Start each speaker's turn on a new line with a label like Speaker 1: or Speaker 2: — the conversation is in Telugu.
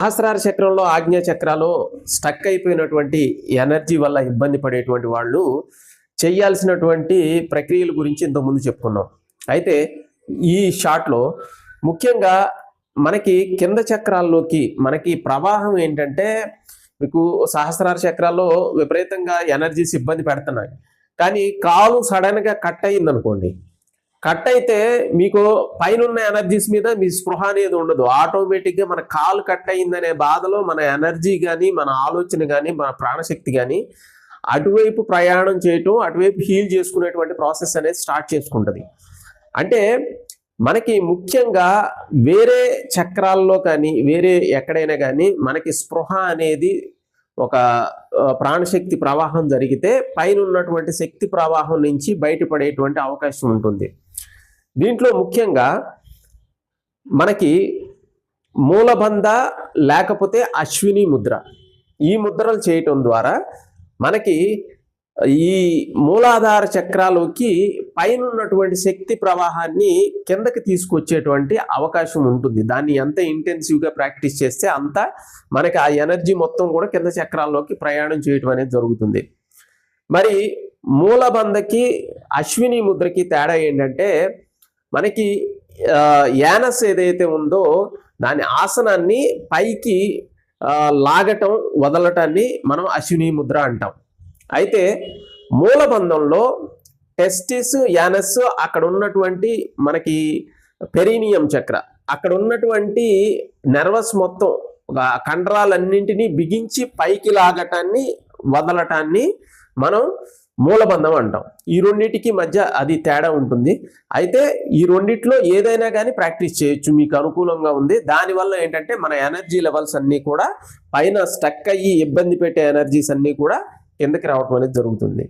Speaker 1: సహస్రార చక్రంలో ఆజ్ఞా చక్రాలు స్టక్ అయిపోయినటువంటి ఎనర్జీ వల్ల ఇబ్బంది పడేటువంటి వాళ్ళు చేయాల్సినటువంటి ప్రక్రియల గురించి ఇంతకుముందు చెప్పుకున్నాం. అయితే ఈ షాట్లో ముఖ్యంగా మనకి కింద చక్రాల్లోకి మనకి ప్రవాహం ఏంటంటే మీకు సహస్రార చక్రాల్లో విపరీతంగా ఎనర్జీస్ ఇబ్బంది పెడుతున్నాయి. కానీ కాలు సడన్గా కట్ అయిందనుకోండి కట్ అయితే మీకు పైన ఉన్న ఎనర్జీస్ మీద మీ స్పృహ అనేది ఉండదు. ఆటోమేటిక్గా మన కాలు కట్ అయిందనే బాధలో మన ఎనర్జీ కానీ మన ఆలోచన కానీ మన ప్రాణశక్తి కానీ అటువైపు ప్రయాణం చేయటం అటువైపు హీల్ చేసుకునేటువంటి ప్రాసెస్ అనేది స్టార్ట్ చేసుకుంటుంది. అంటే మనకి ముఖ్యంగా వేరే చక్రాల్లో కానీ వేరే ఎక్కడైనా కానీ మనకి స్పృహ అనేది ఒక ప్రాణశక్తి ప్రవాహం జరిగితే పైన ఉన్నటువంటి శక్తి ప్రవాహం నుంచి బయటపడేటువంటి అవకాశం ఉంటుంది. దీంట్లో ముఖ్యంగా మనకి మూలబంధ లేకపోతే అశ్విని ముద్ర. ఈ ముద్రలు చేయటం ద్వారా మనకి ఈ మూలాధార చక్రాలోకి పైన ఉన్నటువంటి శక్తి ప్రవాహాన్ని కిందకి తీసుకొచ్చేటువంటి అవకాశం ఉంటుంది. దాన్ని ఎంత ఇంటెన్సివ్గా ప్రాక్టీస్ చేస్తే అంత మనకి ఆ ఎనర్జీ మొత్తం కూడా కింద చక్రాల్లోకి ప్రయాణం చేయటం అనేది జరుగుతుంది. మరి మూలబంధకి అశ్విని ముద్రకి తేడా ఏంటంటే మనకి యానస్ ఏదైతే ఉందో దాని ఆసనాన్ని పైకి లాగటం వదలటాన్ని మనం అశ్విని ముద్ర అంటాం. అయితే మూలబంధంలో టెస్టిస్ యానస్ అక్కడ ఉన్నటువంటి మనకి పెరీనియం చక్ర అక్కడ ఉన్నటువంటి నర్వస్ మొత్తం ఒక కండరాలన్నింటినీ బిగించి పైకి లాగటాన్ని వదలటాన్ని మనం మూలబంధం అంటాం. ఈ రెండింటికి మధ్య అది తేడా ఉంటుంది. అయితే ఈ రెండిట్లో ఏదైనా కానీ ప్రాక్టీస్ చేయొచ్చు. మీకు అనుకూలంగా ఉంది. దానివల్ల ఏంటంటే మన ఎనర్జీ లెవెల్స్ అన్నీ కూడా పైన స్టక్ అయ్యి ఇబ్బంది పెట్టే ఎనర్జీస్ అన్నీ కూడా కిందకి రావటం అనేది జరుగుతుంది.